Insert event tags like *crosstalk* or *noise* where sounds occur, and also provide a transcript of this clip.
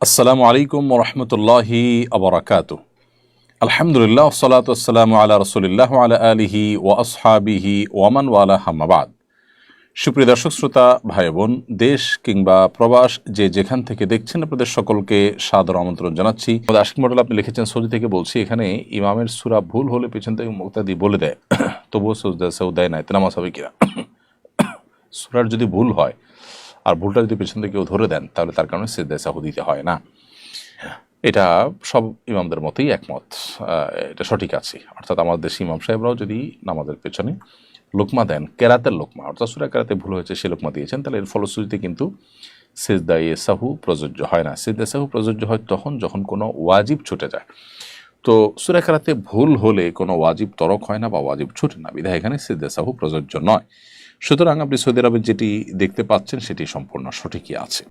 আসসালামু আলাইকুম রহমতুল্লাহি আবরাকাত আলহামদুলিল্লাহ সালাতাম আলা রসুলিল্লাহ আলা আলিহি ও আসহাবিহি ওয়ামান ওয়ালা হাম্মাবাদ সুপ্রিয় দর্শক, শ্রোতা ভাই বোন দেশ কিংবা প্রবাস যে যেখান থেকে দেখছেন আপনাদের সকলকে সাদর আমন্ত্রণ জানাচ্ছি। আশিক মডেল আপনি লিখেছেন সৌদি থেকে বলছি, এখানে ইমামের সুরা ভুল হলে পেছন থেকে মুক্তাদি বলে দেয়। তবুও সৌদা সেও দেয় না এতে হবে কিনা? *coughs* সুরার যদি ভুল হয় আর ভুলটা যদি পেছন থেকে কেউ ধরে দেন, তাহলে তার কারণে সেদা সাহু দিতে হয় না। এটা সব ইমামদের মতেই একমত। এটা সঠিক আছে। অর্থাৎ আমাদের দেশি ইমাম সাহেবরাও যদি নামাজের পেছনে লোকমা দেন, কেরাতের লোকমা, অর্থাৎ সুরা কেরাতে ভুল হয়েছে, সে লোকমা দিয়েছেন, তাহলে এর ফলশ্রুতিতে কিন্তু সেজদায়ে সাহু প্রযোজ্য হয় না। সেজদা সাহু প্রযোজ্য হয় তখন যখন কোনো ওয়াজিব ছুটে যায়। তো সুরা খেলাতে ভুল হলে কোনো ওয়াজিব তরক হয় না বা ওয়াজিব ছুটে না। বিধায় এখানে সেজদা সাহু প্রযোজ্য নয়। সুতরাং আপনি সৌদি আরবে যেটি দেখতে পাচ্ছেন সেটি সম্পূর্ণ সঠিকই আছে।